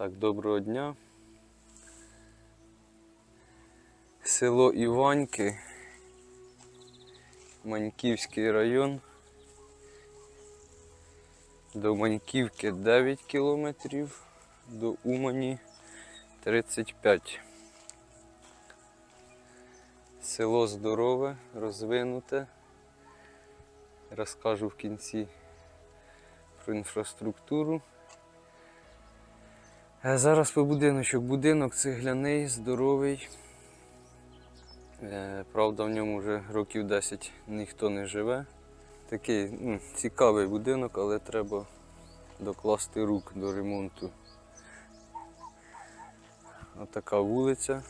Так, доброго дня. Село Іваньки, Маньківський район. До Маньківки 9 кілометрів, до Умані 35. Село здорове, розвинуте. Розкажу в кінці про інфраструктуру. Зараз по будиночок. Будинок цегляний, здоровий. Е, Правда, в ньому вже років 10 ніхто не живе. Такий ну, цікавий будинок, але треба докласти рук до ремонту. Отака вулиця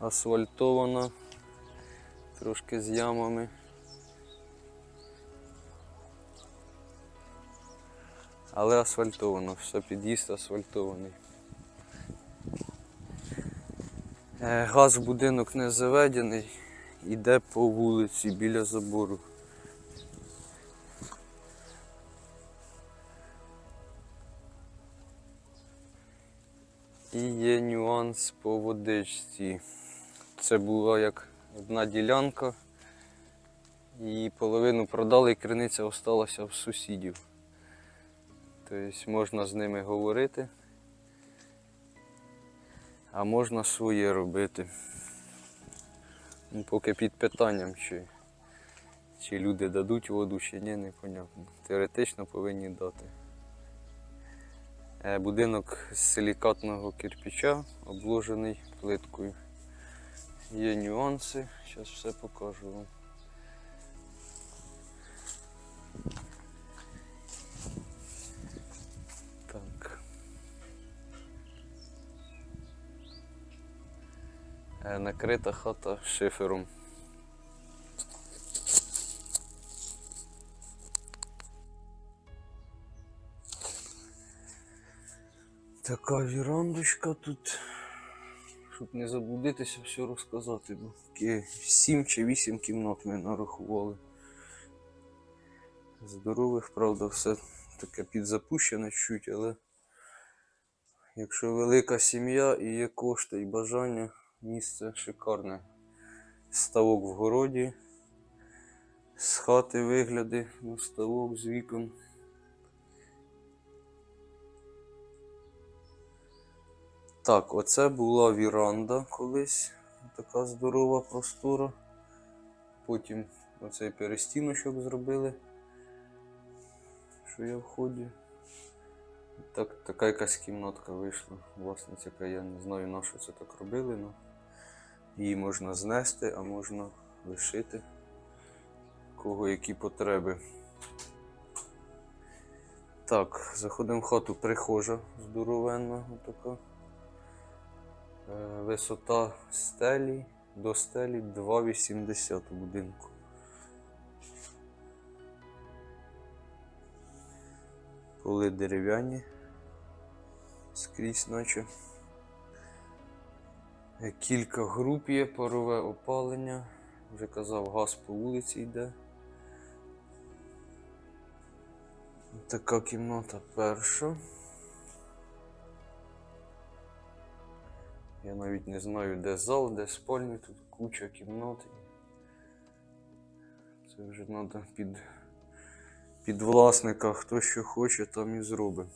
асфальтована, трошки з ямами. Але асфальтовано, все під'їзд асфальтований. Е, Газ в будинок не заведений, йде по вулиці біля забору. І є нюанс по водичці. Це була як одна ділянка, її половину продали і криниця осталася в сусідів. Тобто можна з ними говорити, а можна своє робити. Ну, Поки під питанням, чи, чи люди дадуть воду, чи ні, непонятно. Теоретично повинні дати. Е, Будинок з силікатного кирпича, обложений плиткою. Є нюанси, зараз все покажу вам. Накрита хата шифером. Така вірандочка тут. Щоб не заблудитися, все розказати. Бо такі 7 чи 8 кімнат ми нарахували. Здорових, правда, все таке підзапущене чуть, але якщо велика сім'я і є кошти і бажання, місце шикарне. Ставок в городі, з хати вигляди на ставок з вікон. Так, оце була віранда колись, така здорова простора. Потім оцей перестіночок зробили, що я в ході. Так, така якась кімнатка вийшла. Власниця, яка я не знаю на що це так робили, але її можна знести, а можна лишити. Кого які потреби. Так, заходимо в хату прихожа здоровенна, отака. Е, Висота стелі до стелі 2,80 у будинку. Поли дерев'яні скрізь наче. Е, Кілька груп є, парове опалення. Вже казав, газ по вулиці йде. Така кімната перша. Я навіть не знаю, де зал, де спальні, тут куча кімнат. Це вже треба під, під власника, хто що хоче, там і зробить.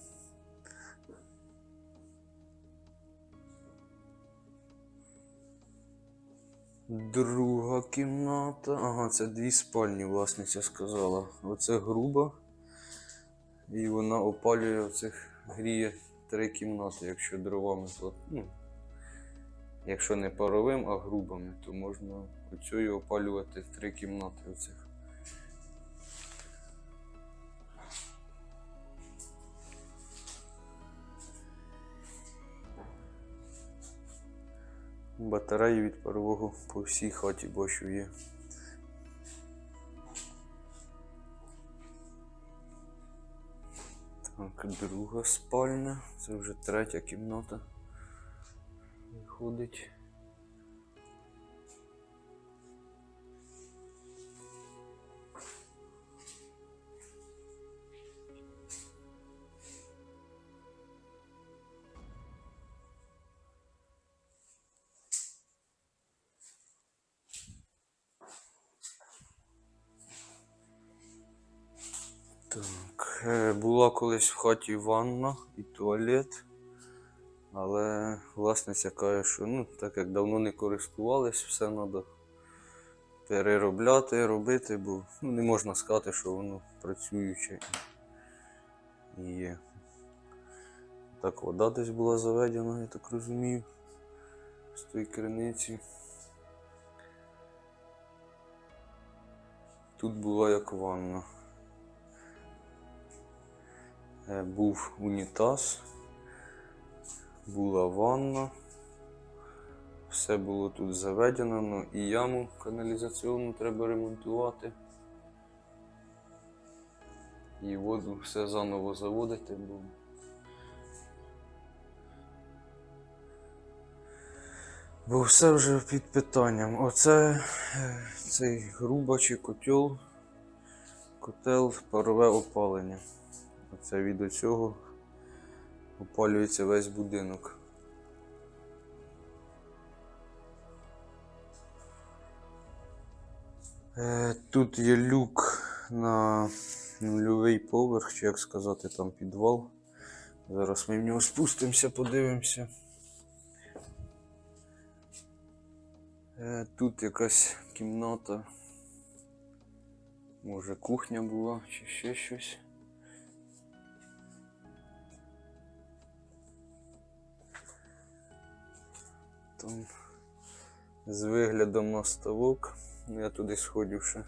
Друга кімната. Ага, це дві спальні, власниця сказала. Оце груба. І вона опалює оцих гріє три кімнати, якщо дровами ну, Якщо не паровим, а грубими, то можна оцею опалювати три кімнати оцих. Батареї від парового по всій хаті бачу є. Так, друга спальня. Це вже третя кімната виходить. Так, е, була колись в хаті ванна і туалет, але власниця каже, що ну, так як давно не користувались, все треба переробляти, робити, бо ну, не можна сказати, що воно працююче і. Так, вода десь була заведена, я так розумію, з тої криниці. Тут була як ванна. Е, Був унітаз, була ванна. Все було тут заведено, ну і яму каналізаційну треба ремонтувати. І воду все заново заводити, бо Бо все вже під питанням. Оце е, цей грубачий котел, котел парове опалення. Оце від цього опалюється весь будинок. Е, Тут є люк на нульовий поверх, чи як сказати, там підвал. Зараз ми в нього спустимося, подивимося. Е, Тут якась кімната. Може кухня була чи ще щось. Там з виглядом на ставок. Я туди сходив ще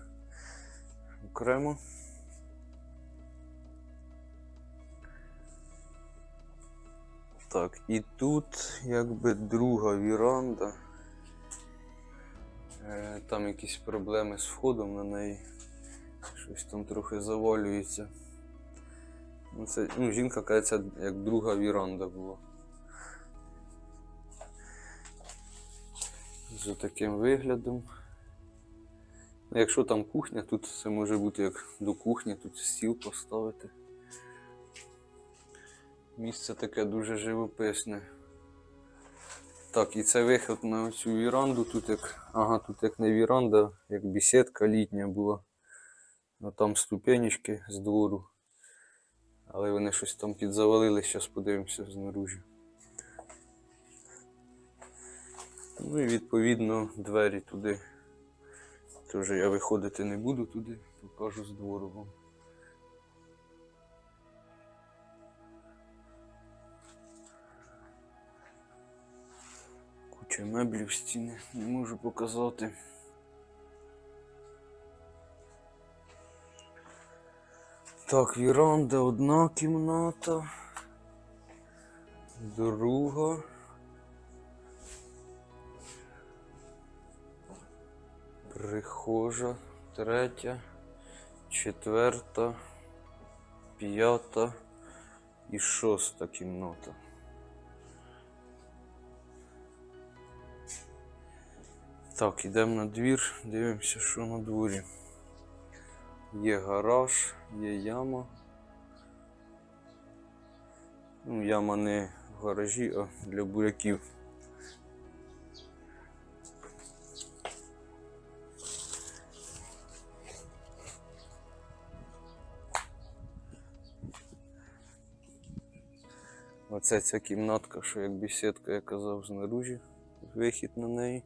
окремо. Так, і тут якби друга віранда. Е, Там якісь проблеми з входом на неї. Щось там трохи завалюється. Ну, це, ну, жінка каже, це як друга віранда була. З таким виглядом. Ну, Якщо там кухня, тут це може бути як до кухні, тут стіл поставити. Місце таке дуже живописне. Так, і це виход на цю віранду. Тут як. Ага, тут як не віранда, як бесідка літня була. Ну там ступенечки з двору. Але вони щось там підзавалили, зараз подивимося знаружі. Ну і відповідно двері туди. Тож я виходити не буду туди, покажу з двору вам. Куча меблів стіни не можу показати. Так, віранда одна кімната. Друга. Прихожа. Третя. Четверта. П'ята і шоста кімната. Так, йдемо на двір, дивимося, що на дворі. Є гараж, є яма. Ну, яма не в гаражі, а для буряків. Оце ця кімнатка, що як бесідка, я казав, знаружі. Вихід на неї.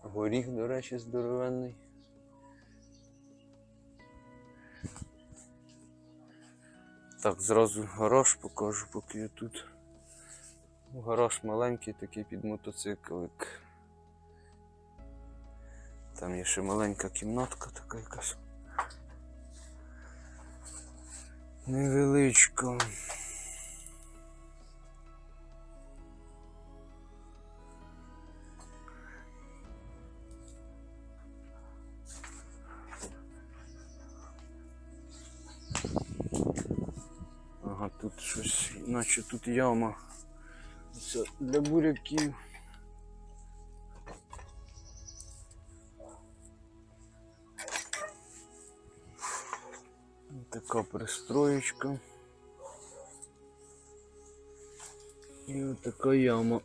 Горіх, до речі, здоровенний. Так, зразу гараж покажу, поки я тут. Гараж маленький, такий під мотоциклик. Там є ще маленька кімнатка така якась. Невеличка. Ага, тут щось, наче тут яма. Це для буряків. така и вот такая яма.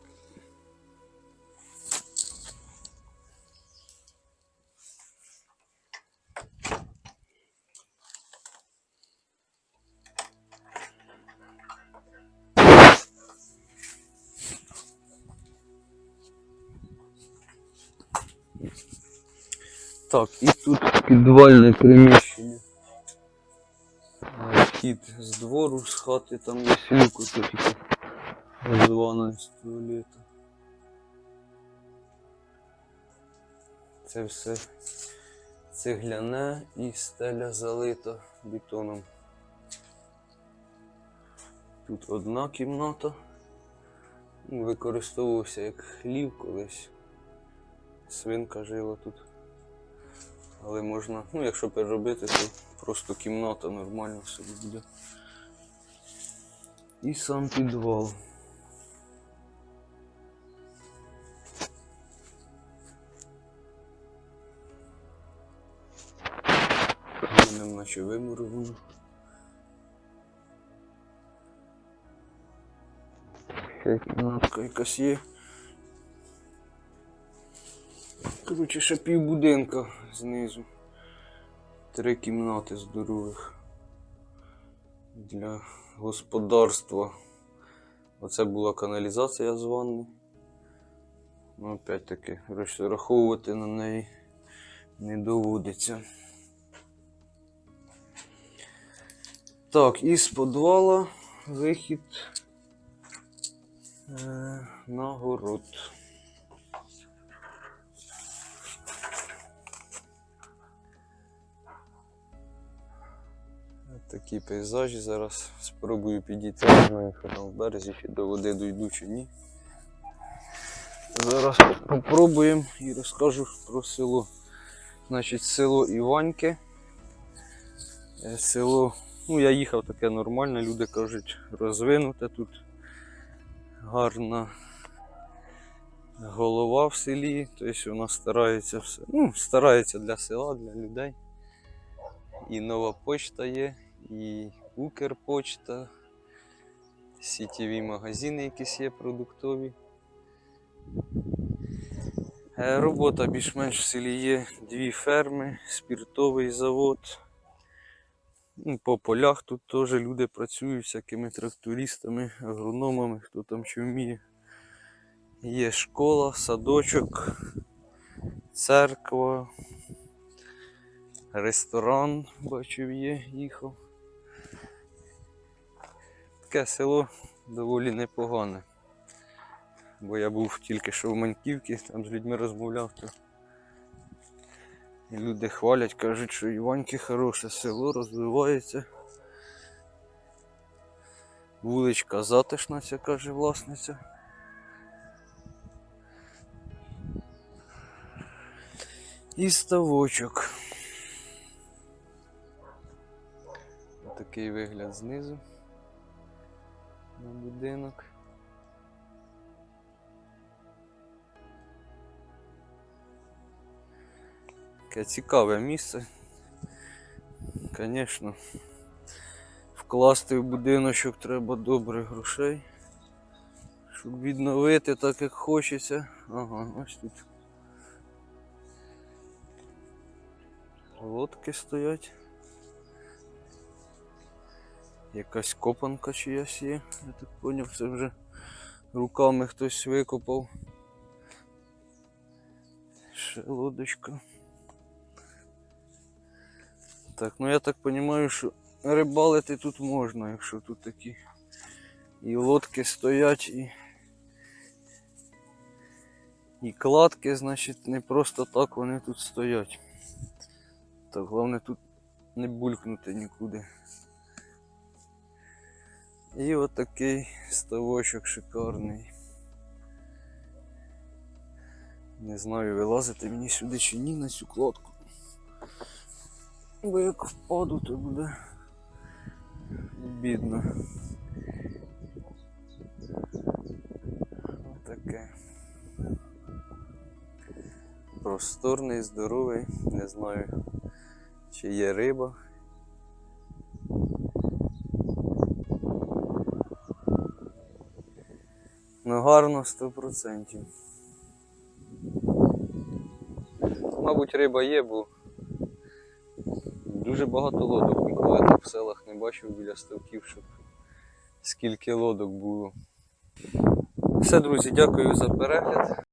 Так, и тут підвальне приміщення. Вхід з двору, з хати, там є ото тільки з ванною, з туалету. Це все цегляне і стеля залита бетоном. Тут одна кімната. Використовувався як хлів колись. Свинка жила тут. Але можна, ну якщо переробити, то просто кімната нормально собі буде. І сам підвал. Каменем наче вимуровано. Кімнатка якась є. Коротше, ще пів будинка знизу. Три кімнати здорових. Для господарства. Оце була каналізація з ванни. Ну, опять таки, розраховувати на неї не доводиться. Так, із підвала вихід е, на город. Такі пейзажі зараз спробую підійти. Не знаю, там в березі ще до води дойду чи ні. Зараз попробуємо і розкажу про село. Значить, село Іваньке. Е, Село, ну я їхав таке нормальне, люди кажуть, розвинуте тут. Гарна голова в селі, тобто вона старається все. Ну, старається для села, для людей. І нова почта є, і Укрпочта, сітєві магазини якісь є продуктові. Е, Робота більш-менш в селі є дві ферми, спіртовий завод. Ну, По полях тут теж люди працюють всякими трактористами, агрономами, хто там що вміє. Є школа, садочок, церква, ресторан, бачив є, їхав. Таке село доволі непогане. Бо я був тільки що в Маньківці, там з людьми розмовляв, то і люди хвалять, кажуть, що Іваньки хороше село, розвивається. Вуличка затишна, ця каже власниця. І ставочок. Такий вигляд знизу на будинок. Таке цікаве місце. Звісно, вкласти в будиночок треба добре грошей, щоб відновити так, як хочеться. Ага, ось тут. Лодки стоять. Якась копанка чиясь є, я так поняв, це вже руками хтось викопав. Ще лодочка. Так, ну я так розумію, що рибалити тут можна, якщо тут такі і лодки стоять, і, і кладки, значить, не просто так вони тут стоять. Так, головне тут не булькнути нікуди. І от такий ставочок шикарний. Не знаю, вилазити мені сюди чи ні на цю кладку. Бо як впаду, то буде бідно. Отаке. Просторний, здоровий, не знаю, чи є риба. Гарно 100%. Мабуть, риба є, бо дуже багато лодок. Ніколи так в селах не бачив біля ставків, щоб скільки лодок було. Все, друзі, дякую за перегляд.